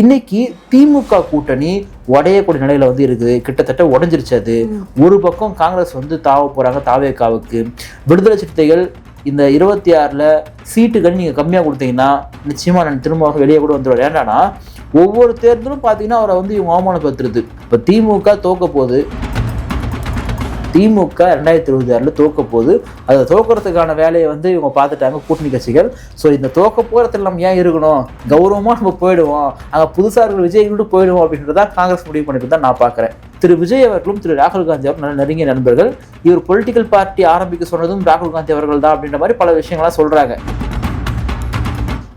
இன்னைக்கு திமுக கூட்டணி உடையக்கூடிய நிலையில வந்து இருக்குது. கிட்டத்தட்ட உடஞ்சிருச்சு அது. ஒரு பக்கம் காங்கிரஸ் வந்து தாவ போறாங்க தாவேக்காவுக்கு விடுதலை சிறுத்தைகள் இந்த இருபத்தி ஆறில் சீட்டுகள் நீங்கள் கம்மியாக கொடுத்தீங்கன்னா நிச்சயமாக நான் திரும்ப வெளியே கூட வந்துடுவார் ஏன்னா ஒவ்வொரு தேர்தலும் பார்த்தீங்கன்னா அவரை வந்து இவங்க அவமானப்படுத்துறது. இப்போ திமுக தோக்க போகுது. திமுக ரெண்டாயிரத்தி இருபத்தி ஆறில் தோக்க போகுது. அதை தோக்கிறதுக்கான வேலையை வந்து இவங்க பார்த்துட்டாங்க கூட்டணி கட்சிகள். ஸோ இந்த தோக்க போகிறதுல நம்ம ஏன் இருக்கணும்? கௌரவமாக நம்ம போயிடுவோம். அங்கே புதுசாக இருக்கிற விஜய்களோடு போயிடுவோம் அப்படின்றத காங்கிரஸ் முடிவு பண்ணிட்டு தான் நான் பார்க்குறேன். திரு விஜய் அவர்களும் திரு ராகுல் காந்தி அவர்களும் நல்ல நெருங்கிய நண்பர்கள். இவர் பொலிட்டிக்கல் பார்ட்டி ஆரம்பிக்க சொன்னதும் ராகுல் காந்தி அவர்கள் தான் அப்படின்ற மாதிரி பல விஷயங்கள்லாம் சொல்கிறாங்க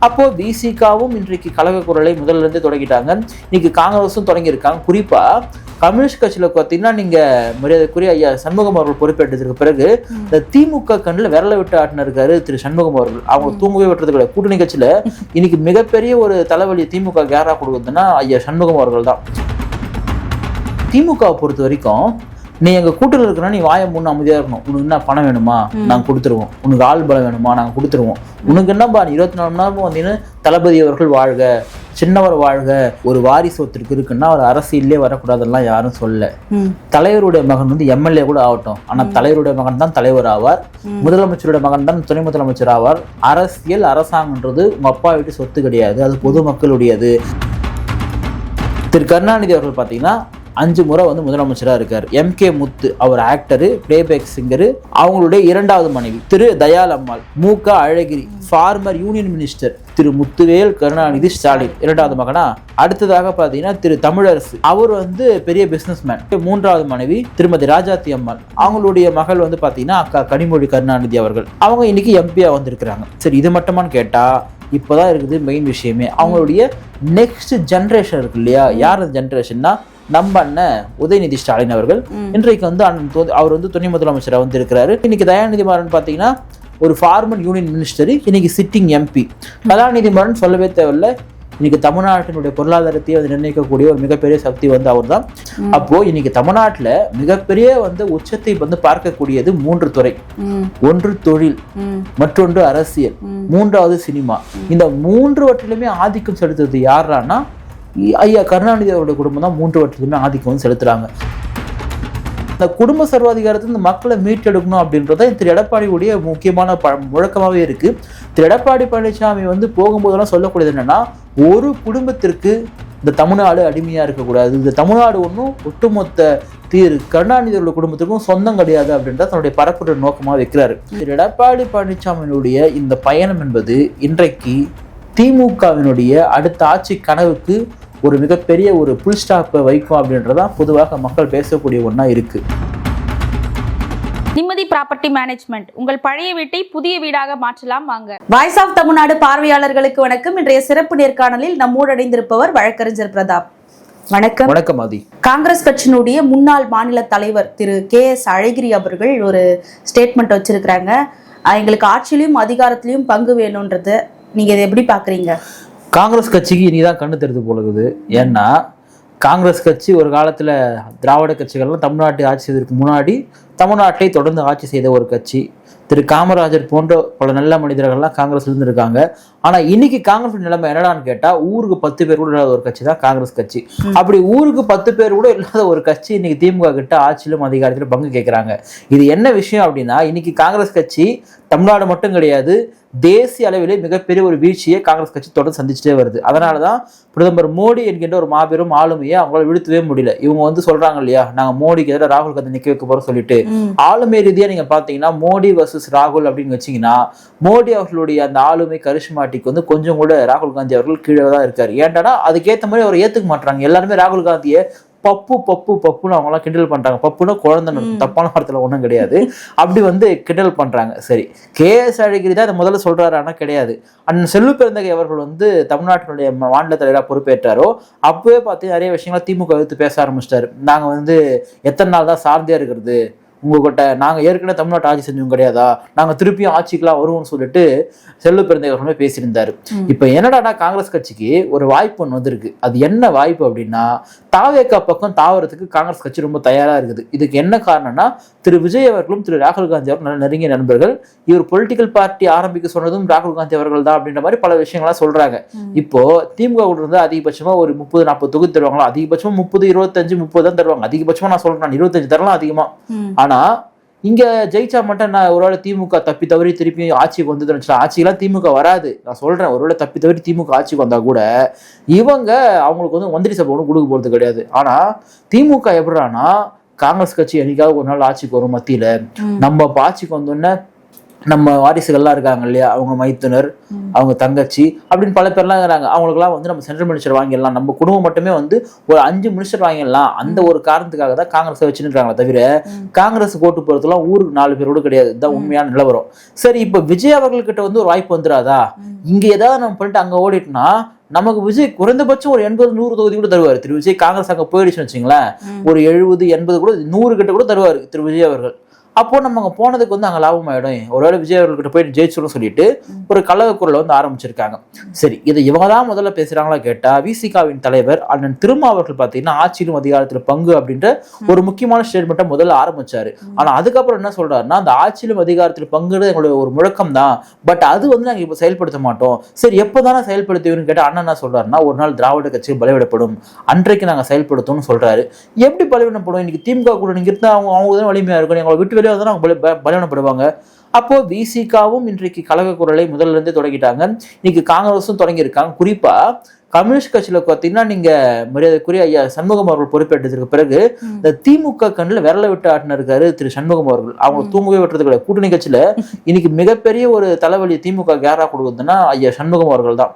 அப்போ பிசிகாவும் இன்றைக்கு கழக குரலை முதல்ல இருந்தே தொடங்கிட்டாங்க. இன்னைக்கு காங்கிரஸும் தொடங்கியிருக்காங்க. குறிப்பா கம்யூனிஸ்ட் கட்சியில பார்த்தீங்கன்னா நீங்க மரியாதைக்குரிய ஐயா சண்முகம் அவர்கள் பொறுப்பேற்றதுக்கு பிறகு இந்த திமுக கண்ணில் விரல விட்டு ஆட்டின இருக்காரு திரு சண்முகம் அவர்கள். அவங்க தூங்கவே விட்டுறது கிடையாது கூட்டணி கட்சியில இன்னைக்கு மிகப்பெரிய ஒரு தலைவலி திமுக யாரா கொடுக்குதுன்னா ஐயா சண்முகம் அவர்கள் தான். திமுகவை பொறுத்த வரைக்கும் நீ எங்க கூட்டத்தில் இருக்கிறனா நீ வாயை முன்னு அமைதியா இருக்கணும். உனக்கு என்ன பணம் வேணுமா? நாங்க கொடுத்துருவோம். உனக்கு ஆள் பலம் வேணுமா? நாங்க கொடுத்துருவோம். உனக்கு என்னப்பா இருபத்தி நாலு மணி நேரமும் வந்தீங்கன்னா தளபதி அவர்கள் வாழ்க. சின்னவர் வாழ்க ஒரு வாரிசு ஒருத்தருக்கு இருக்குன்னா அவர் அரசியல்லே வரக்கூடாதெல்லாம் யாரும் சொல்ல. தலைவருடைய மகன் வந்து எம்எல்ஏ கூட ஆகட்டும். ஆனா தலைவருடைய மகன் தான் தலைவர் ஆவார். முதலமைச்சருடைய மகன் தான் துணை முதலமைச்சர் ஆவார். அரசியல் அரசாங்கன்றது உங்க அப்பா வீட்டு சொத்து கிடையாது. அது பொதுமக்களுடையது. திரு கருணாநிதி அவர்கள் பார்த்தீங்கன்னா அஞ்சு முறை வந்து முதலமைச்சராக இருக்கார். எம் கே முத்து அவர் ஆக்டரு பிளேபேக் சிங்கரு அவங்களுடைய இரண்டாவது மனைவி திரு தயால் அம்மாள் மு க அழகிரி former union minister Thiru Muthuvel Karunanidhi Stalin இரண்டாவது மகனா அடுத்ததாக பார்த்தீங்கன்னா திரு தமிழரசு. அவர் வந்து பெரிய பிசினஸ்மேன் மூன்றாவது மனைவி திருமதி ராஜாத்தி அம்மாள். அவங்களுடைய மகள் வந்து பார்த்தீங்கன்னா அக்கா கனிமொழி கருணாநிதி அவர்கள். அவங்க இன்னைக்கு எம்பியா வந்திருக்கிறாங்க. சரி இது மட்டுமான்னு கேட்டால் இப்போதான் இருக்குது மெயின் விஷயமே. அவங்களுடைய நெக்ஸ்ட் ஜென்ரேஷன் இருக்கு இல்லையா? யார் அந்த ஜென்ரேஷன்னா நம்ம அண்ணன் உதயநிதி ஸ்டாலின் அவர்கள் இன்றைக்கு வந்து அவர் வந்து துணை முதலமைச்சராக வந்து இருக்கிறாரு இன்னைக்கு தயாநிதி மாறன் பார்த்தீங்கன்னா ஒரு ஃபார்மர் யூனியன் மினிஸ்டர் இன்னைக்கு சிட்டிங் எம்பி கலாநிதி மாறன் சொல்லவே தேவையில்ல. இன்னைக்கு தமிழ்நாட்டினுடைய பொருளாதாரத்தையே வந்து நிர்ணயிக்கக்கூடிய ஒரு மிகப்பெரிய சக்தி வந்து அவர்தான். அப்போ இன்னைக்கு தமிழ்நாட்டுல மிகப்பெரிய வந்து உச்சத்தை வந்து பார்க்கக்கூடியது மூன்று துறை. ஒன்று தொழில் மற்றொன்று அரசியல் மூன்றாவது சினிமா. இந்த மூன்றுவற்றிலுமே ஆதிக்கம் செலுத்துறது யாரானா ஐயா கருணாநிதி அவருடைய குடும்பம் தான் மூன்று மூன்றுவற்றிலுமே ஆதிக்கம் வந்து இந்த குடும்ப சர்வாதிகாரத்தை இந்த மக்களை மீட்டெடுக்கணும் அப்படின்றத திரு எடப்பாடியுடைய முக்கியமான ப முழக்கமாகவே இருக்குது திரு எடப்பாடி பழனிசாமி வந்து போகும்போதெல்லாம் சொல்லக்கூடியது என்னென்னா ஒரு குடும்பத்திற்கு இந்த தமிழ்நாடு அடிமையாக இருக்கக்கூடாது. இந்த தமிழ்நாடு ஒன்றும் ஒட்டுமொத்த திரு கருணாநிதி அவருடைய குடும்பத்துக்கும் சொந்தம் கிடையாது அப்படின்றத தன்னுடைய பரப்புரை நோக்கமாக வைக்கிறாரு. திரு எடப்பாடி பழனிசாமியினுடைய இந்த பயணம் என்பது இன்றைக்கு திமுகவினுடைய அடுத்த ஆட்சி கனவுக்கு ஒரு மிகப்பெரிய ஒரு புல் ஸ்டாப்பை வைக்கும் அப்படின்றதான் பொதுவாக மக்கள் பேசக்கூடிய ஒன்றா இருக்கு. நிம்மதி ப்ராப்பர்ட்டி மேனேஜ்மெண்ட் உங்கள் பழைய வீட்டை புதிய வீடாக மாற்றலாம் வாங்க. வாய்ஸ் ஆஃப் தமிழ்நாடு பார்வையாளர்களுக்கு வணக்கம். இன்றைய சிறப்பு நேர்காணலில் நம்மோடு இணைந்திருப்பவர் வழக்கறிஞர் பிரதாப். வணக்கம். வணக்கம் ஆதி. காங்கிரஸ் கட்சியினுடைய முன்னாள் மாநில தலைவர் திரு கே எஸ் அழகிரி அவர்கள் ஒரு ஸ்டேட்மெண்ட் வச்சிருக்கிறாங்க. எங்களுக்கு ஆட்சியிலையும் அதிகாரத்திலையும் பங்கு வேணும்ன்றது நீங்க இதை எப்படி பாக்குறீங்க காங்கிரஸ் கட்சிக்கு இனிதான் கண்ணு தெரிந்து போலுகுது. ஏன்னா காங்கிரஸ் கட்சி ஒரு காலத்துல திராவிட கட்சிகள்லாம் தமிழ்நாட்டை ஆட்சி செய்வதற்கு முன்னாடி தமிழ்நாட்டை தொடர்ந்து ஆட்சி செய்த ஒரு கட்சி. திரு காமராஜர் போன்ற பல நல்ல மனிதர்கள்லாம் காங்கிரஸ்ல இருந்து இருக்காங்க ஆனா இன்னைக்கு காங்கிரஸ் நிலைமை என்னடான்னு கேட்டா ஊருக்கு பத்து பேர் கூட இல்லாத ஒரு கட்சி தான் காங்கிரஸ் கட்சி. அப்படி ஊருக்கு பத்து பேர் கூட இல்லாத ஒரு கட்சி இன்னைக்கு திமுக கிட்ட ஆட்சியிலும் அதிகாரத்திலும் பங்கு கேட்கறாங்க இது என்ன விஷயம் அப்படின்னா இன்னைக்கு காங்கிரஸ் கட்சி தமிழ்நாடு மட்டும் கிடையாது தேசிய அளவிலே மிகப்பெரிய ஒரு வீழ்ச்சியை காங்கிரஸ் கட்சி தொடர்ந்து சந்திச்சுட்டே வருது. அதனால தான் பிரதமர் மோடி என்கின்ற ஒரு மாபெரும் ஆளுமையை அவங்களால வீழ்த்தவே முடியல. இவங்க வந்து சொல்றாங்க இல்லையா? நாங்க மோடிக்கு எதிராக ராகுல் காந்தி நிக்க வைக்க போறோம் சொல்லிட்டு. ஆளுமை ரீதியா நீங்க பாத்தீங்கன்னா மோடி வர்சஸ் ராகுல் அப்படின்னு வச்சீங்கன்னா மோடி அவர்களுடைய அந்த ஆளுமை கரிஷ்மாட்டிக்கு வந்து கொஞ்சம் கூட ராகுல் காந்தி அவர்கள் கீழே தான் இருக்காரு. ஏன்டானா அதுக்கேற்ற மாதிரி அவர் ஏத்துக்க மாட்டாங்க எல்லாருமே ராகுல் காந்தியை பப்பு பப்பு பப்புன்னு அவங்கலாம் கிண்டல் பண்றாங்க. பப்புன்னா குழந்தை தப்பான வார்த்தையில ஒன்றும் கிடையாது. அப்படி வந்து கிண்டல் பண்றாங்க. சரி. கே எஸ் அழகிரி தான் முதல்ல சொல்றாரு. ஆனா கிடையாது. அண்ணன் செல்வ பெருந்தகை அவர்கள் வந்து தமிழ்நாட்டினுடைய மாநில தலைவராக பொறுப்பேற்றாரோ அப்பவே பார்த்து நிறைய விஷயங்களை திமுக எடுத்து பேச ஆரம்பிச்சிட்டாரு. நாங்க வந்து எத்தனை நாள் தான் சார்ந்தே இருக்கிறது. உங்ககிட்ட நாங்க ஏற்கனவே தமிழ்நாட்டு ஆட்சி செஞ்சவங்க கிடையாதா? நாங்க திருப்பியும் ஆட்சிக்கெல்லாம் வருவோம்னு சொல்லிட்டு செல்வ பிறந்தவர்களுமே பேசியிருந்தாரு. இப்ப என்னடானா காங்கிரஸ் கட்சிக்கு ஒரு வாய்ப்பு ஒன்று வந்திருக்கு. அது என்ன வாய்ப்பு அப்படின்னா தாவேக்கா பக்கம் தாவறதுக்கு காங்கிரஸ் கட்சி ரொம்ப தயாரா இருக்குது. இதுக்கு என்ன காரணம்னா திரு விஜய் அவர்களும் திரு ராகுல் காந்தி அவர்களும் நல்ல நெருங்கிய நண்பர்கள். இவர் பொலிட்டிக்கல் பார்ட்டி ஆரம்பிக்க சொன்னதும் ராகுல் காந்தி அவர்கள் தான் அப்படின்ற மாதிரி பல விஷயங்கள்லாம் சொல்றாங்க. இப்போ திமுக கூட இருந்து அதிகபட்சமா ஒரு முப்பது நாற்பது தொகுதி தருவாங்களா? அதிகபட்சமா முப்பது இருபத்தஞ்சு முப்பது தான் தருவாங்க. அதிகபட்சமா நான் சொல்றேன் நான் இருபத்தஞ்சு தரலாம் அதிகமா. ம். ஆனா இங்க ஜெயிச்சா மட்டும் நான் ஒருவேளை திமுக தப்பி தவறி திருப்பி ஆட்சிக்கு வந்ததுன்னு ஆட்சியெல்லாம் திமுக வராது. நான் சொல்றேன் ஒருவேளை தப்பி தவறி திமுக ஆட்சிக்கு வந்தா கூட இவங்க அவங்களுக்கு வந்து மந்திரி சபை ஒன்றும் கொடுக்க போறது கிடையாது. ஆனா திமுக எப்படின்னா காங்கிரஸ் கட்சி என்னைக்காவது ஒரு நாள் ஆட்சிக்கு வரும் மத்தியில. நம்ம ஆட்சிக்கு வந்தோடனே நம்ம வாரிசுகள்லாம் இருக்காங்க இல்லையா? அவங்க மைத்துனர். அவங்க தங்கச்சி அப்படின்னு பல பேர்லாம் இருக்கிறாங்க. அவங்களுக்குலாம் வந்து நம்ம சென்ட்ரல் மினிஸ்டர் வாங்கிடலாம். நம்ம குடும்பம் மட்டுமே வந்து ஒரு அஞ்சு மினிஸ்டர் வாங்கிடலாம். அந்த ஒரு காரணத்துக்காக தான் காங்கிரஸை வச்சுருக்காங்களே தவிர. காங்கிரஸ் ஓட்டு போறதுலாம் ஊருக்கு நாலு பேரோட கிடையாது. இதுதான் உண்மையான நிலவரம். சரி இப்ப விஜய் அவர்கள்கிட்ட வந்து ஒரு வாய்ப்பு வந்துடாதா. இங்க ஏதாவது நம்ம பண்ணிட்டு அங்க ஓடிட்டோம்னா நமக்கு விஜய் குறைந்தபட்சம் ஒரு எண்பது நூறு தொகுதி கூட தருவார். திரு விஜய் காங்கிரஸ் அங்க போயிடுச்சுன்னு வச்சுங்களேன். ஒரு எழுபது எண்பது கூட நூறு கிட்ட கூட தருவார் திரு விஜய் அவர்கள். அப்போ நம்ம அங்க போனதுக்கு வந்து அங்க லாபம் ஆயிடும். ஒருவேளை விஜய் அவர்கள்கிட்ட போயிட்டு ஜெயிச்சிடும் சொல்லிட்டு ஒரு கழக குரலை வந்து ஆரம்பிச்சிருக்காங்க. சரி இதை இவங்க தான் முதல்ல பேசுறாங்களா கேட்டா விசிகாவின் தலைவர் அண்ணன் திருமா அவர்கள் பாத்தீங்கன்னா ஆட்சியிலும் அதிகாரத்துல பங்கு அப்படின்ற ஒரு முக்கியமான ஸ்டேட்மெண்ட்டை முதல்ல ஆரம்பிச்சாரு. ஆனா அதுக்கப்புறம் என்ன சொல்றாருன்னா அந்த ஆட்சியிலும் அதிகாரத்தில் பங்குறது எங்களுடைய ஒரு முழக்கம் தான். பட் அது வந்து நாங்க இப்ப செயல்படுத்த மாட்டோம். சரி எப்போதானே செயல்படுத்துவீங்கன்னு கேட்டா அண்ணன் என்ன சொல்றாருன்னா ஒரு நாள் திராவிட கட்சி பலவிடப்படும். அன்றைக்கு நாங்க செயல்படுத்தும்னு சொல்றாரு. எப்படி பலவீனப்படும் இன்னைக்கு திமுக கூட நீங்க இருந்தா அவங்க அவங்க தான் வலிமையா இருக்கும் எங்களை விட்டு வெளியே வந்தா அவங்க பல- ப- பலவீனப்படுவாங்க. அப்போ விசிகாவும் இன்றைக்கு கழக குரலை முதல்ல இருந்தே தொடங்கிட்டாங்க. இன்னைக்கு காங்கிரஸும் தொடங்கியிருக்காங்க. குறிப்பா கம்யூனிஸ்ட் கட்சியில பார்த்தீங்கன்னா நீங்க மரியாதைக்குரிய ஐயா சண்முகம் அவர்கள் பொறுப்பேற்றதுக்கு பிறகு. இந்த திமுக கண்ணில் விரல விட்டு ஆட்டின இருக்காரு திரு சண்முகம் அவர்கள். அவங்க தூங்கவே விட்டுறது கிடையாது கூட்டணி கட்சியில இன்னைக்கு மிகப்பெரிய ஒரு தலைவலி திமுக கேரா கொடுக்குதுன்னா ஐயா சண்முகம் அவர்கள் தான்.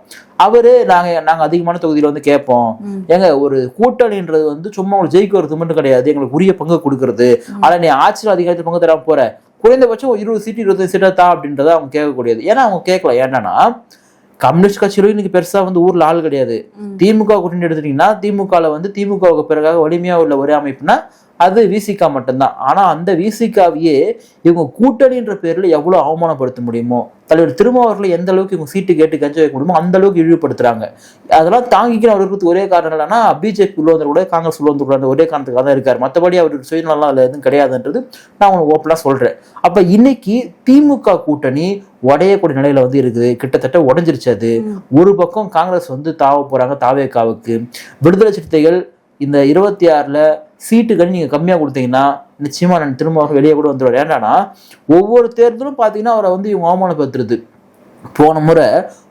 அவரு நாங்க நாங்க அதிகமான தொகுதியில வந்து கேட்போம். ஏங்க ஒரு கூட்டணின்றது வந்து சும்மா ஒரு ஜெயிக்கிறது மட்டும் கிடையாது. எங்களுக்கு உரிய பங்கு கொடுக்கறது. ஆனா நீ ஆட்சியில் அதிகாரத்தில் பங்கு தராம போற. குறைந்தபட்சம் ஒரு இருபது சீட்டு இருபது சீட்டை தா அப்படின்றத அவங்க கேட்கக்கூடியது. ஏன்னா அவங்க கேட்கல. ஏன்னா கம்யூனிஸ்ட் கட்சியிலும் இன்னைக்கு பெருசா வந்து ஊர்ல ஆள் கிடையாது. திமுக கூட்டணி எடுத்துட்டீங்கன்னா திமுகல வந்து திமுகவுக்கு பிறகாக வலிமையா உள்ள ஒரே அமைப்புனா அது விசிகா மட்டும்தான். ஆனா அந்த விசிகாவையே இவங்க கூட்டணின்ற பேர்ல எவ்வளவு அவமானப்படுத்த முடியுமோ தலைவர் திருமாவர்களை எந்த அளவுக்கு இவங்க சீட்டு கேட்டு கஞ்ச வைக்க முடியுமோ அந்த அளவுக்கு இழிவுபடுத்துறாங்க. அதெல்லாம் தாங்கிக்கணும் அவர் இருக்கிறது ஒரே காரணம் என்னன்னா பிஜேபி உள்ள வந்து கூட காங்கிரஸ் உள்ள வந்து கூட ஒரே காரணத்துக்காக தான் இருக்காரு. மற்றபடி அவர் சுயநலம் அதுல எதுவும் கிடையாதுன்றது நான் உங்களுக்கு ஓப்பனா சொல்றேன். அப்ப இன்னைக்கு திமுக கூட்டணி உடையக்கூடிய நிலையில வந்து இருக்குது. கிட்டத்தட்ட உடைஞ்சிருச்சு அது. ஒரு பக்கம் காங்கிரஸ் வந்து தாவ போறாங்க தாவேக்காவுக்கு. விடுதலை சிறுத்தைகள் இந்த இருபத்தி ஆறுல சீட்டுகள் நீங்க கம்மியா கொடுத்தீங்கன்னா நிச்சயமா நான் திரும்ப அவர் வெளியே கூட வந்துடுவார் ஏன்டானா ஒவ்வொரு தேர்தலும் பாத்தீங்கன்னா அவரை வந்து இவங்க அவமானப்படுத்துறது. போன முறை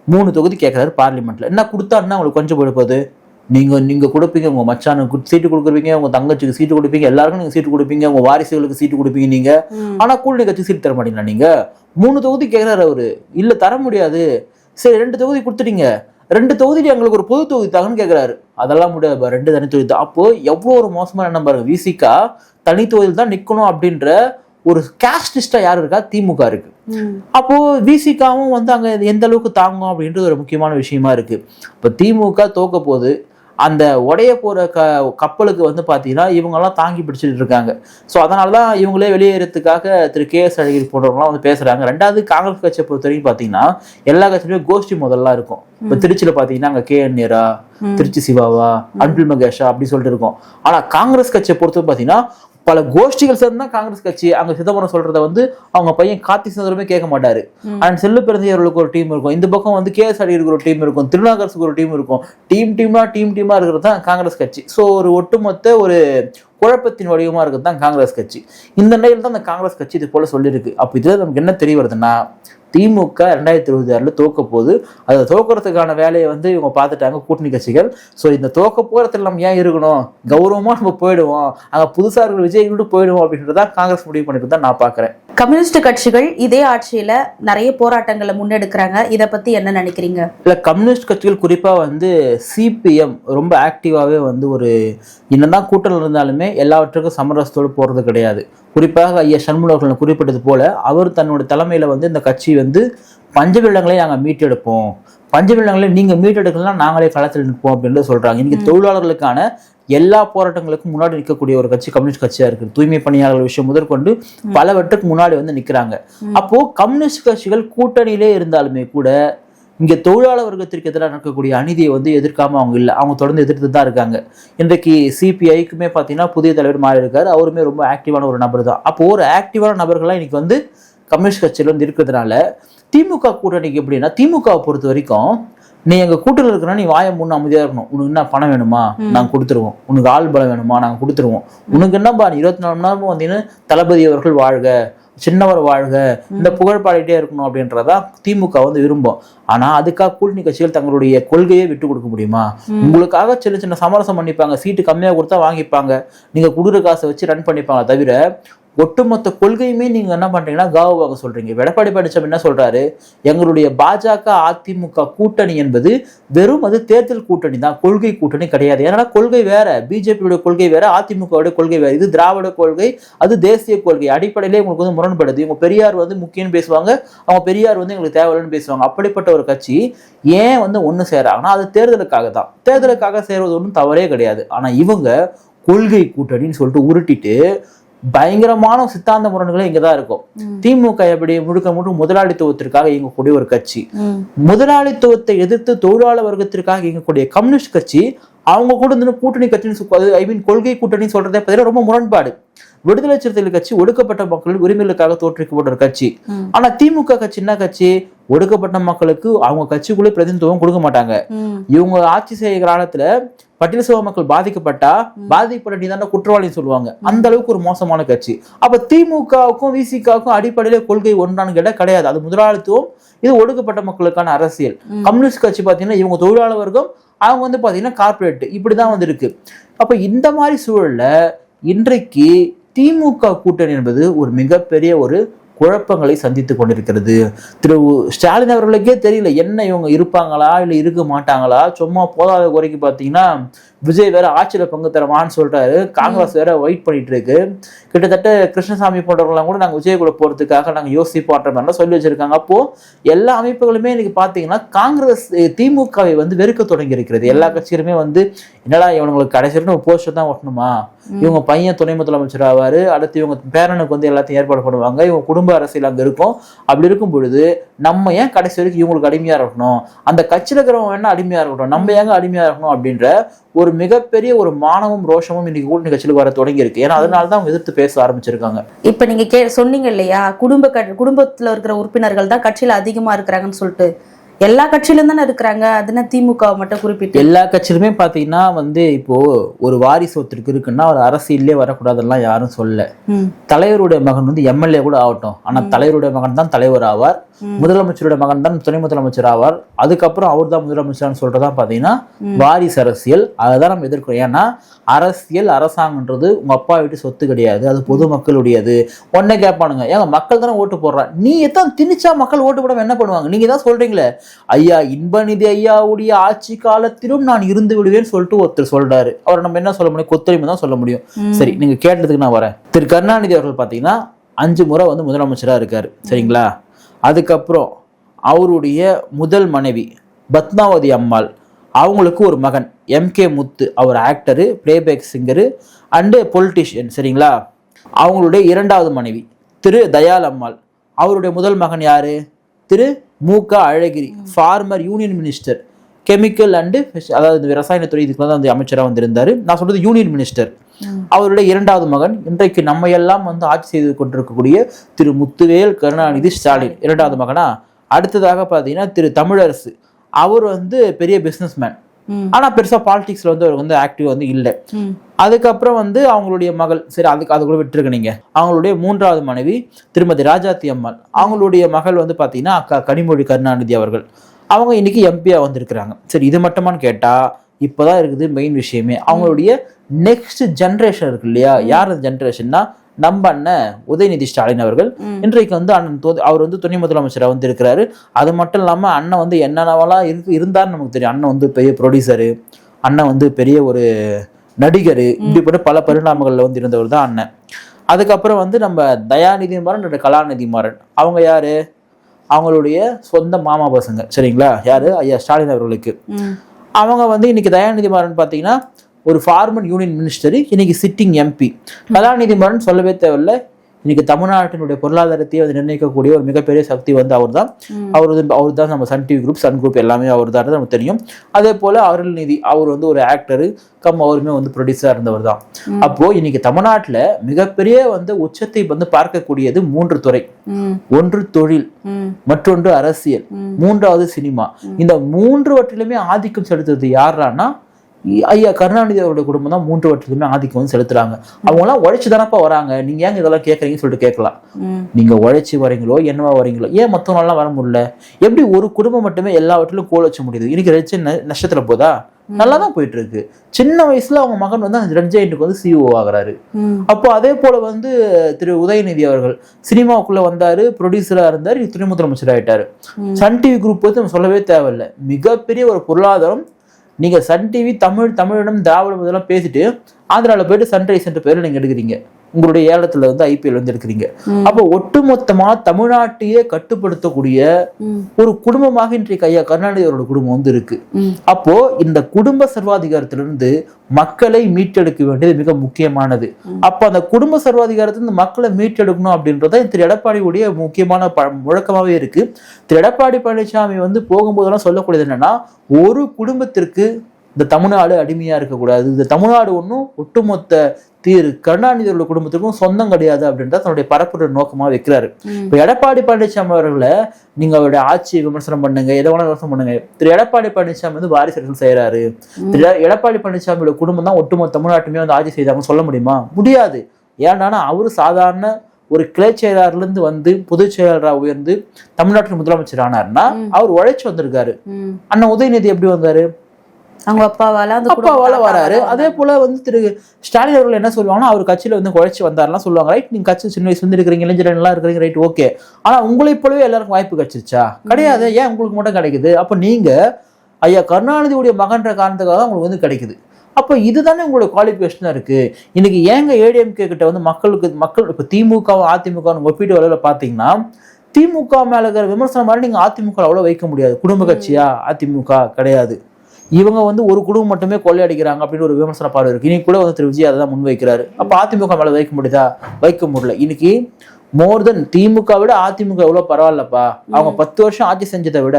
மூணு தொகுதி கேட்கறாரு பார்லிமெண்ட்ல. என்ன கொடுத்தாருன்னா உங்களுக்கு கொஞ்சம் போயிடுப்போது நீங்க நீங்க கொடுப்பீங்க உங்க மச்சானுக்கு சீட்டு கொடுக்குறீங்க உங்க தங்கச்சிக்கு சீட்டு கொடுப்பீங்க எல்லாருக்கும் நீங்க சீட்டு கொடுப்பீங்க உங்க வாரிசுகளுக்கு சீட்டு கொடுப்பீங்க நீங்க. ம். ஆனா கூட்டணி கட்சி சீட் தர மாட்டீங்களா நீங்க? மூணு தொகுதி கேட்கிறாரு அவரு. இல்ல தர முடியாது. சரி ரெண்டு தொகுதி கொடுத்துட்டீங்க. ரெண்டு தொகுதியில் எங்களுக்கு ஒரு பொது தொகுதி தாங்கன்னு கேட்குறாரு அதெல்லாம் முடியாது ரெண்டு தனி தொகுதி தான். அப்போ எவ்வளோ ஒரு மோசமான எண்ணம் பாருங்க. விசிகா தனி தொகுதியில் தான் நிற்கணும் அப்படின்ற ஒரு கேஸ்டிஸ்டா யார் இருக்கா? திமுக இருக்கு. அப்போ விசிகாவும் வந்து அங்க எந்த அளவுக்கு தாங்கும் அப்படின்றது ஒரு முக்கியமான விஷயமா இருக்கு. இப்போ திமுக தோக்க போது அந்த உடைய போற க கப்பலுக்கு வந்து பார்த்தீங்கன்னா இவங்கெல்லாம் தாங்கி பிடிச்சிட்டு இருக்காங்க. ஸோ அதனால தான் இவங்களே வெளியேறதுக்காக திரு கே எஸ் அழகிரி போன்றவங்களாம் வந்து பேசுறாங்க. ரெண்டாவது காங்கிரஸ் கட்சியை பொறுத்த வரைக்கும் பார்த்தீங்கன்னா எல்லா கட்சியுமே கோஷ்டி முதல்லாம் இருக்கும். இப்போ திருச்சியில் பார்த்தீங்கன்னா அங்கே கே என் நேரா திருச்சி சிவாவா அன்பில் மகேஷா அப்படி சொல்லிட்டு இருக்கோம். ஆனா காங்கிரஸ் கட்சியை பொறுத்து பார்த்தீங்கன்னா பல கோஷ்டிகள் சேர்ந்து தான் காங்கிரஸ் கட்சி அங்க சிதம்பரம் சொல்றத வந்து அவங்க பையன் கார்த்தி சுந்தரமே கேட்க மாட்டாரு. அண்ட் செல்லு பிறந்தையர்களுக்கு ஒரு டீம் இருக்கும். இந்த பக்கம் வந்து கேஎஸ் அடிகளுக்கு ஒரு டீம் இருக்கும். திருநாகரசுக்கு ஒரு டீம் இருக்கும். டீம் டீமா டீம் டீமா இருக்கிறது தான் காங்கிரஸ் கட்சி. ஸோ ஒரு ஒட்டுமொத்த ஒரு குழப்பத்தின் வடிவமா இருக்கிறது தான் காங்கிரஸ் கட்சி. இந்த நிலையில் தான் அந்த காங்கிரஸ் கட்சி இது போல சொல்லியிருக்கு. அப்போ இதுல நமக்கு என்ன தெரிய வருதுன்னா திமுக ரெண்டாயிரத்தி இருபத்தி ஆறில் தோக்க போகுது. அதை தோக்கிறதுக்கான வேலையை வந்து இவங்க பார்த்துட்டாங்க கூட்டணி கட்சிகள். ஸோ இந்த தோக்க போகிறதுல நம்ம ஏன் இருக்கணும்? கௌரவமாக நம்ம போயிடுவோம். அங்கே புதுசாக இருக்கிற விஜய் விட்டு போயிடுவோம் அப்படின்றத காங்கிரஸ் முடிவு பண்ணிட்டு தான் நான் பார்க்குறேன். கம்யூனிஸ்ட் கட்சிகள் இதே ஆட்சியில நிறைய போராட்டங்களை முன்னெடுக்கிறாங்க. இதை பத்தி என்ன நினைக்கிறீங்க? இல்ல கம்யூனிஸ்ட் கட்சிகள் குறிப்பா வந்து சிபிஎம் ரொம்ப ஆக்டிவாவே வந்து ஒரு என்னதான் கூட்டல் இருந்தாலுமே எல்லாவற்றுக்கும் சமரசத்தோடு போறது கிடையாது. குறிப்பாக ஐயா சண்முகர்கள் குறிப்பிட்டது போல அவர் தன்னோட தலைமையில வந்து இந்த கட்சி வந்து பஞ்ச வெள்ளங்களை நாங்கள் மீட்டெடுப்போம். நிலங்களை நீங்க மீட்டெடுக்கலாம் நாங்களே களத்தில் நிற்போம் அப்படின்னு சொல்றாங்க. இன்னைக்கு தொழிலாளர்களுக்கான எல்லா போராட்டங்களுக்கும் முன்னாடி நிற்கக்கூடிய ஒரு கட்சி கம்யூனிஸ்ட் கட்சியா இருக்கு தூய்மை பணியாளர்கள் விஷயம் முதற்கொண்டு பலவற்றுக்கு முன்னாடி வந்து நிக்கிறாங்க. அப்போ கம்யூனிஸ்ட் கட்சிகள் கூட்டணியிலே இருந்தாலுமே கூட இங்க தொழிலாளர் வர்க்கத்திற்கு எதிராக நடக்கக்கூடிய அநீதியை வந்து எதிர்க்காம அவங்க இல்லை. அவங்க தொடர்ந்து எதிர்த்து தான் இருக்காங்க. இன்றைக்கு சிபிஐக்குமே பார்த்தீங்கன்னா புதிய தலைவர் மாறி இருக்காரு அவருமே ரொம்ப ஆக்டிவான ஒரு நபர் தான். அப்போ ஒரு ஆக்டிவான நபர்கள்லாம் இன்னைக்கு வந்து கம்யூனிஸ்ட் கட்சியில வந்து இருக்கிறதுனால திமுக கூட்டணிக்கு எப்படின்னா திமுகவை பொறுத்த வரைக்கும் நீ எங்க கூட்டத்தில் இருக்கிறனா நீ வாயை முன்னு அமைதியா இருக்கணும். உனக்கு என்ன பணம் வேணுமா? நாங்க கொடுத்துருவோம். உனக்கு ஆள் பலம் வேணுமா? நாங்க கொடுத்துருவோம். உனக்கு என்னப்பா நீ இருபத்தி நாலு மணி நேரமும் வந்தீங்கன்னா தளபதி அவர்கள் வாழ்க சின்னவர் வாழ்க இந்த புகழ் பாடிட்டே இருக்கணும் அப்படின்றதா திமுக வந்து விரும்பும். ஆனா அதுக்காக கூட்டணி கட்சிகள் தங்களுடைய கொள்கையை விட்டு கொடுக்க முடியுமா? உங்களுக்காக சின்ன சின்ன சமரசம் பண்ணிப்பாங்க. சீட்டு கம்மியா கொடுத்தா வாங்கிப்பாங்க. நீங்க கொடுக்குற காசை வச்சு ரன் பண்ணிப்பாங்க தவிர ஒட்டுமொத்த கொள்கையுமே நீங்க என்ன பண்றீங்கன்னா காவுவாக சொல்றீங்க. எடப்பாடி பழனிசாமி என்ன சொல்றாரு? எங்களுடைய பாஜக அதிமுக கூட்டணி என்பது வெறும் அது தேர்தல் கூட்டணி தான். கொள்கை கூட்டணி கிடையாது. ஏன்னா கொள்கை வேற. பிஜேபியோட கொள்கை வேற அதிமுகவுடைய கொள்கை வேற. இது திராவிட கொள்கை அது தேசிய கொள்கை. அடிப்படையிலே உங்களுக்கு வந்து முரண்படுது. இவங்க பெரியார் வந்து முக்கியம்னு பேசுவாங்க. அவங்க பெரியார் வந்து எங்களுக்கு தேவையில்லைன்னு பேசுவாங்க. அப்படிப்பட்ட ஒரு கட்சி ஏன் வந்து ஒன்று சேராங்கன்னா அது தேர்தலுக்காக தான். தேர்தலுக்காக சேருவது ஒன்றும் தவறே கிடையாது. ஆனால் இவங்க கொள்கை கூட்டணின்னு சொல்லிட்டு உருட்டிட்டு பயங்கரமான சித்தாந்த முரண்களே இங்க தான் இருக்கும் திமுக எப்படி முழுக்க முழுக்க முதலாளித்துவத்திற்காக இயங்கக்கூடிய ஒரு கட்சி. முதலாளித்துவத்தை எதிர்த்து தொழிலாளர் வர்க்கத்திற்காக இயங்கக்கூடிய கம்யூனிஸ்ட் கட்சி அவங்க கூட இருந்து கூட்டணி கட்சின்னு ஐ மீன் கொள்கை கூட்டணி சொல்றதே பார்த்தீங்கன்னா ரொம்ப முரண்பாடு. விடுதலை சிறுத்தைகள் கட்சி ஒடுக்கப்பட்ட மக்கள் உரிமைகளுக்காக தோற்றுவிக்கப்பட்ட ஒரு கட்சி. ஆனா திமுக கட்சி என்ன கட்சி? ஒடுக்கப்பட்ட மக்களுக்கு அவங்க கட்சிக்குள்ளே பிரதிநிதித்துவம் கொடுக்க மாட்டாங்க. இவங்க ஆட்சி செய்ய காலத்துல பட்டியல் சமூக மக்கள் பாதிக்கப்பட்டா பாதிக்கப்பட்ட நீ குற்றவாளின்னு சொல்லுவாங்க. அந்த அளவுக்கு ஒரு மோசமான கட்சி. அப்ப திமுகவுக்கும் விசிகாவுக்கும் அடிப்படையில கொள்கை ஒன்றான்னு கேட்டா கிடையாது. அது முதலாளித்துவம் இது ஒடுக்கப்பட்ட மக்களுக்கான அரசியல். கம்யூனிஸ்ட் கட்சி பாத்தீங்கன்னா இவங்க தொழிலாளர் வர்க்கம் அவங்க வந்து பாத்தீங்கன்னா கார்ப்பரேட் இப்படிதான் வந்து இருக்கு அப்ப இந்த மாதிரி சூழல்ல இன்றைக்கு திமுக கூட்டணி என்பது ஒரு மிகப்பெரிய ஒரு குழப்பங்களை சந்தித்து கொண்டிருக்கிறது. திரு ஸ்டாலின் அவர்களுக்கே தெரியல என்ன இவங்க இருப்பாங்களா இல்லை இருக்க மாட்டாங்களா சும்மா போதாத குறைக்கு பார்த்தீங்கன்னா விஜய் வேற ஆட்சியில பங்கு தரமான்னு சொல்றாரு. காங்கிரஸ் வேற வெயிட் பண்ணிட்டு இருக்கு கிட்டத்தட்ட கிருஷ்ணசாமி போன்றவங்களாம் கூட நாங்க விஜய் கூட போறதுக்காக நாங்க யோசிப்போன்ற மாதிரிலாம் சொல்லி வச்சிருக்காங்க. அப்போ எல்லா அமைப்புகளுமே இன்னைக்கு பாத்தீங்கன்னா காங்கிரஸ் திமுகவை வந்து வெறுக்க தொடங்கி இருக்கிறது. எல்லா கட்சிகளுமே வந்து என்னடா இவங்களுக்கு கடைசி வரைக்கும் போஸ்டர் தான் ஒட்டணுமா இவங்க பையன் துணை முதலமைச்சர் ஆவாரு. அடுத்து இவங்க பேரனுக்கு வந்து எல்லாத்தையும் ஏற்பாடு பண்ணுவாங்க. இவங்க குடும்ப அரசியல் அங்க இருக்கும். அப்படி இருக்கும் பொழுது நம்ம ஏன் கடைசி வரைக்கும் இவங்களுக்கு அடிமையா இருக்கணும்? அந்த கட்சியில இருக்கிறவங்க வேணா அடிமையா இருக்கட்டும். நம்ம ஏங்க அடிமையா இருக்கணும் அப்படின்ற ஒரு மிகப்பெரிய ஒரு மானமும் ரோஷமும் இன்னைக்கு கூட நிகழ்ச்சியில் வர தொடங்கி இருக்கு ஏன்னா அதனால தான் அவங்க எதிர்த்து பேச ஆரம்பிச்சிருக்காங்க. இப்ப நீங்க கே சொன்னீங்க இல்லையா? குடும்ப க- குடும்பத்துல இருக்கிற உறுப்பினர்கள் தான் கட்சியில அதிகமா இருக்கிறாங்கன்னு சொல்லிட்டு. எல்லா கட்சியிலும் தானே இருக்கிறாங்க. அதுனா திமுக மட்டும் குறிப்பிட்டு. எல்லா கட்சியிலுமே பாத்தீங்கன்னா வந்து இப்போ ஒரு வாரிசு ஒருத்தருக்கு இருக்குன்னா அவர் அரசியல்லே வரக்கூடாதெல்லாம் யாரும் சொல்லல. தலைவருடைய மகன் வந்து எம்எல்ஏ கூட ஆகட்டும். ஆனா தலைவருடைய மகன் தான் தலைவர் ஆவார். முதலமைச்சருடைய மகன் தான் துணை முதலமைச்சர் ஆவார். அதுக்கப்புறம் அவர் தான் முதலமைச்சர்னு சொல்றதா பாத்தீங்கன்னா வாரிசு அரசியல். அதுதான் நம்ம எதிர்க்கிறோம். ஏன்னா அரசியல் அரசாங்கன்றது உங்க அப்பா வீட்டு சொத்து கிடையாது. அது பொதுமக்களுடையது. உடனே கேட்பானுங்க. ஏங்க மக்கள் தானே ஓட்டு போடுறான் நீ எத்தான் திணிச்சா மக்கள் ஓட்டு போடாம என்ன பண்ணுவாங்க? நீங்க தான் சொல்றீங்களே? ஐயா இன்பநிதி ஐயாவுடைய ஆட்சி காலத்திலும் நான் இருந்து விடுவேன்னு சொல்லிட்டு ஒருத்தர் சொல்றாரு. அவர் நம்ம என்ன சொல்ல முடியும்? கொத்தரிமை தான் சொல்ல முடியும். சரி நீங்க கேட்டதுக்கு நான் வரேன். திரு கருணாநிதி அவர்கள் பாத்தீங்கன்னா அஞ்சு முறை வந்து முதலமைச்சரா இருக்காரு. சரிங்களா? அதுக்கப்புறம் அவருடைய முதல் மனைவி பத்மாவதி அம்மாள் அவங்களுக்கு ஒரு மகன் M K Muthu. Our actor playback singer and politician சரிங்களா? அவங்களுடைய இரண்டாவது மனைவி திரு தயால் அம்மாள். அவருடைய முதல் மகன் யாரு? திரு மூக அழகிரி former union minister chemical and அதாவது ரசாயனத்துறை இதுக்கு தான் வந்து அமைச்சராக வந்திருந்தாரு. நான் சொல்றது யூனியன் மினிஸ்டர் அவருடைய இரண்டாவது மகன் இன்றைக்கு நம்ம எல்லாம் வந்து ஆட்சி செய்து கொண்டிருக்கக்கூடிய திரு முத்துவேல் கருணாநிதி ஸ்டாலின். இரண்டாவது மகனா அடுத்ததாக பார்த்தீங்கன்னா திரு தமிழரசு. அவர் வந்து பெரிய பிஸ்னஸ்மேன் ம். ஆனா பெருசா பாலிடிக்ஸ்ல வந்து அவர் வந்து ஆக்டிவ் வந்து இல்லை. அதுக்கப்புறம் வந்து அவங்களுடைய மகள் சரி அதுக்கு அது கூட விட்டுருக்க நீங்க. அவங்களுடைய மூன்றாவது மனைவி திருமதி ராஜாத்தி அம்மாள். அவங்களுடைய மகள் வந்து பாத்தீங்கன்னா அக்கா கனிமொழி கருணாநிதி அவர்கள். அவங்க இன்னைக்கு எம்பியா வந்திருக்கிறாங்க. சரி இது மட்டுமான்னு கேட்டா இப்போதான் இருக்குது மெயின் விஷயமே. அவங்களுடைய நெக்ஸ்ட் ஜென்ரேஷன் இருக்கு இல்லையா? யார் அந்த ஜென்ரேஷன்னா நம்ம அண்ணன் உதயநிதி ஸ்டாலின் அவர்கள். இன்றைக்கு வந்து அண்ணன் தொ- அவர் வந்து துணை முதலமைச்சராக வந்து இருக்கிறாரு. அது மட்டும் இல்லாம அண்ணன் வந்து என்னென்னவெல்லாம் இருக்கு இருந்தாருன்னு நமக்கு தெரியும். அண்ணன் வந்து பெரிய ப்ரொடியூசரு அண்ணன் வந்து பெரிய ஒரு நடிகர் இப்படிப்பட்ட பல பரிணாமங்கள்ல வந்து இருந்தவர் தான் அண்ணன். அதுக்கப்புறம் வந்து நம்ம தயாநிதி மாறன் கலாநிதி மாறன். அவங்க யாரு? அவங்களுடைய சொந்த மாமா பசங்க. சரிங்களா? யாரு? ஐயா ஸ்டாலின் அவர்களுக்கு. அவங்க வந்து இன்னைக்கு தயாநிதி மாறன் பார்த்தீங்கன்னா ஒரு ஃபார்மர் யூனியன் மினிஸ்டர் இன்னைக்கு சிட்டிங் எம்பி கலாநிதி மாறன் சொல்லவே தேவையில்ல. இன்னைக்கு தமிழ்நாட்டினுடைய பொருளாதாரத்தையே வந்து நிர்ணயிக்கக்கூடிய ஒரு மிகப்பெரிய சக்தி வந்து அவர் தான் அவர் வந்து அவர் தான் நம்ம Sun TV group Sun group எல்லாமே அவர் தான் நமக்கு தெரியும். அதே போல அருள்நிதி அவர் வந்து ஒரு ஆக்டர் கம் அவருமே வந்து ப்ரொடியூசராக இருந்தவர் தான் அப்போ இன்னைக்கு தமிழ்நாட்டுல மிகப்பெரிய வந்து உச்சத்தை வந்து பார்க்கக்கூடியது மூன்று துறை. ஒன்று தொழில் மற்றொன்று அரசியல். மூன்றாவது சினிமா. இந்த மூன்றுவற்றிலுமே ஆதிக்கம் செலுத்துறது யாரானா ஐயா கருணாநிதி அவருடைய குடும்பம் தான் மூன்றுவற்றிலுமே ஆதிக்கம் வந்து செலுத்துறாங்க. அவங்க எல்லாம் உழைச்சு தானப்பா வராங்க. நீங்க ஏங்க இதெல்லாம் கேட்கறீங்கன்னு சொல்லிட்டு கேட்கலாம். நீங்க உழைச்சு வரீங்களோ என்னவா வரீங்களோ ஏன் மத்தவங்களாம் வர முடியல? எப்படி ஒரு குடும்பம் மட்டுமே எல்லாவற்றிலும் கோல் வச்ச முடியுது? இன்னைக்கு ரெச்சு நஷ்டத்துல போதா? நல்லா தான் போயிட்டு இருக்கு சின்ன வயசுல அவங்க மகன் வந்து அந்த ரெட் வந்து சிஓ ஆகுறாரு. ம். அப்போ அதே போல வந்து திரு உதயநிதி அவர்கள் சினிமாவுக்குள்ள வந்தாரு ப்ரொடியூசரா இருந்தாரு துணை முதலமைச்சர் ஆயிட்டாரு. சன் டிவி குரூப் பத்தி நம்ம சொல்லவே தேவையில்லை. மிகப்பெரிய ஒரு பொருளாதாரம் நீங்கள் சன் டிவி தமிழ் தமிழிடம் திராவிடம் இதெல்லாம் பேசிட்டு ஆந்திராவில் போயிட்டு சன்ரைஸ் பேரில் நீங்கள் எடுக்கிறீங்க. உங்களுடைய ஏலத்துல வந்து ஐபிஎல் வந்து எடுக்கிறீங்க. அப்போ ஒட்டுமொத்தமா தமிழ்நாட்டையே கட்டுப்படுத்தக்கூடிய ஒரு குடும்பமாக இன்றைக்கு ஐயா கருணாநிதி அவரோட குடும்பம் வந்து இருக்கு. அப்போ இந்த குடும்ப சர்வாதிகாரத்திலிருந்து மக்களை மீட்டெடுக்க வேண்டியது மிக முக்கியமானது. அப்ப அந்த குடும்ப சர்வாதிகாரத்திலிருந்து மக்களை மீட்டெடுக்கணும் அப்படின்றத திரு எடப்பாடியுடைய முக்கியமான முழக்கமாவே இருக்கு. திரு எடப்பாடி பழனிசாமி வந்து போகும்போதெல்லாம் சொல்லக்கூடியது என்னன்னா ஒரு குடும்பத்திற்கு இந்த தமிழ்நாடு அடிமையா இருக்கக்கூடாது. இந்த தமிழ்நாடு ஒன்றும் ஒட்டுமொத்த திரு கருணாநிதியோட குடும்பத்துக்கும் சொந்தம் கிடையாது அப்படின்றத தன்னுடைய பரப்புரை நோக்கமா வைக்கிறாரு. இப்ப எடப்பாடி பழனிசாமி அவர்களை நீங்க அவருடைய ஆட்சியை விமர்சனம் பண்ணுங்க எதை வேணா விமர்சனம் பண்ணுங்க. திரு எடப்பாடி பழனிசாமி வந்து வாரிசு அரசியல் செய்யறாரு திரு எட- எடப்பாடி பழனிசாமியோட குடும்பம் தான் ஒட்டுமொத்த தமிழ்நாட்டுமே வந்து ஆட்சி செய்தாங்கன்னு சொல்ல முடியுமா? முடியாது. ஏன்னா அவரு சாதாரண ஒரு கிளை செயலாளர்ல இருந்து வந்து பொதுச் செயலாளராக உயர்ந்து தமிழ்நாட்டின் முதலமைச்சர் ஆனார்னா அவர் உழைச்சு வந்திருக்காரு. அண்ணன் உதயநிதி எப்படி வந்தாரு? அவங்க அப்பாவால அப்பாவால வராரு. அதே போல வந்து திரு ஸ்டாலின் அவர்கள் என்ன சொல்லுவாங்கன்னா அவர் கட்சியில வந்து குழைச்சி வந்தாருலாம் சொல்லுவாங்க. ரைட் நீங்க கட்சி சின்ன வயசுல இருந்து இருக்கிறீங்க இளைஞர் எல்லாம் இருக்கிறீங்க. Right okay. ஆனா உங்களை போலவே எல்லாருக்கும் வாய்ப்பு கிடைச்சிருச்சா? கிடையாது. ஏன் உங்களுக்கு மட்டும் கிடைக்குது? அப்ப நீங்க ஐயா கருணாநிதியுடைய மகன்ற காரணத்துக்காக தான் உங்களுக்கு வந்து கிடைக்குது. அப்போ இதுதானே உங்களோட குவாலிஃபிகேஷனாக இருக்கு. இன்னைக்கு ஏங்க ஏடிஎம்கே கிட்ட வந்து மக்களுக்கு மக்கள் இப்போ திமுகவும் அதிமுகவும் ஒப்பிட்டு வரையில பார்த்தீங்கன்னா திமுக மேல இருக்கிற விமர்சனம் மாதிரி நீங்க அதிமுக அவ்வளோ வைக்க முடியாது. குடும்ப கட்சியா? அதிமுக கிடையாது. இவங்க வந்து ஒரு குடும்பம் மட்டுமே கொள்ளையடிக்கிறாங்க அப்படின்னு ஒரு விமர்சன பார்வை இருக்கு. இன்னைக்கு கூட வந்து திரு விஜய் அதை தான் முன்வைக்கிறாரு. அப்ப அதிமுக மேல வைக்க முடியுதா? வைக்க முடியல. இன்னைக்கு மோர் தென் திமுக விட அதிமுக எவ்வளவு பரவாயில்லப்பா? அவங்க பத்து வருஷம் ஆட்சி செஞ்சதை விட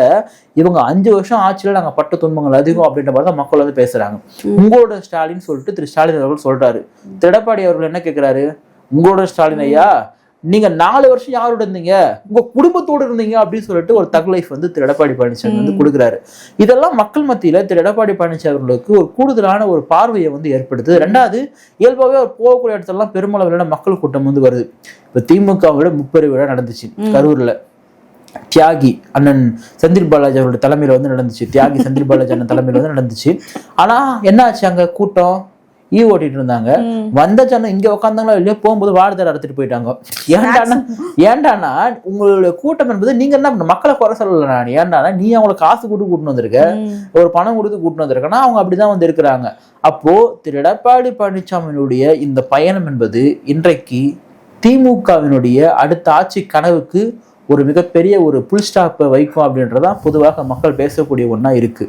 இவங்க அஞ்சு வருஷம் ஆட்சியில நாங்க பட்ட துன்பங்கள் அதிகம் அப்படின்ற மாதிரி தான் மக்கள் வந்து பேசுறாங்க. உங்களோட ஸ்டாலின் சொல்லிட்டு திரு ஸ்டாலின் அவர்கள் சொல்றாரு. திரு எடப்பாடி அவர்கள் என்ன கேட்கிறாரு உங்களோட ஸ்டாலின் ஐயா நீங்க நாலு வருஷம் யாரோட இருந்தீங்க? உங்க குடும்பத்தோட இருந்தீங்க அப்படின்னு சொல்லிட்டு ஒரு தக் லைஃப் வந்து திரு எடப்பாடி பழனிசாமி வந்து கொடுக்குறாரு. இதெல்லாம் மக்கள் மத்தியில திரு எடப்பாடி பழனிசாமி அவர்களுக்கு ஒரு கூடுதலான ஒரு பார்வையை வந்து ஏற்படுத்துது. ரெண்டாவது இயல்பாகவே அவர் போகக்கூடிய இடத்துலலாம் பெருமளவிலான மக்கள் கூட்டம் வந்து வருது. இப்ப திமுக விட முப்பெரு விழா நடந்துச்சு கரூர்ல. தியாகி அண்ணன் செந்தில் பாலாஜி அவரோட தலைமையில வந்து நடந்துச்சு. தியாகி செந்தில் பாலாஜி அண்ணன் தலைமையில வந்து நடந்துச்சு. ஆனா என்ன ஆச்சு அங்க கூட்டம்? ஈ ஓட்டிட்டு இருந்தாங்க. வந்த ஜனம் இங்க உட்காந்தாங்களோ இல்லையோ போகும்போது வாழ்தர அறுத்துட்டு போயிட்டாங்க. ஏன்டானா ஏன்டானா உங்களுடைய கூட்டம் என்பது நீங்க என்ன பண்ண மக்களை குறை சொல்லல நான். ஏன்டானா நீ அவங்கள காசு கொடுத்து கூட்டின்னு வந்திருக்க. ஒரு பணம் கொடுத்து கூட்டின்னு வந்திருக்கனா அவங்க அப்படிதான் வந்து இருக்கிறாங்க. அப்போ திரு எடப்பாடி பழனிசாமியினுடைய இந்த பயணம் என்பது இன்றைக்கு திமுகவினுடைய அடுத்த ஆட்சி கனவுக்கு ஒரு மிகப்பெரிய ஒரு புல் ஸ்டாப்பை வைக்கும் அப்படின்றதான் பொதுவாக மக்கள் பேசக்கூடிய ஒண்ணா இருக்கு.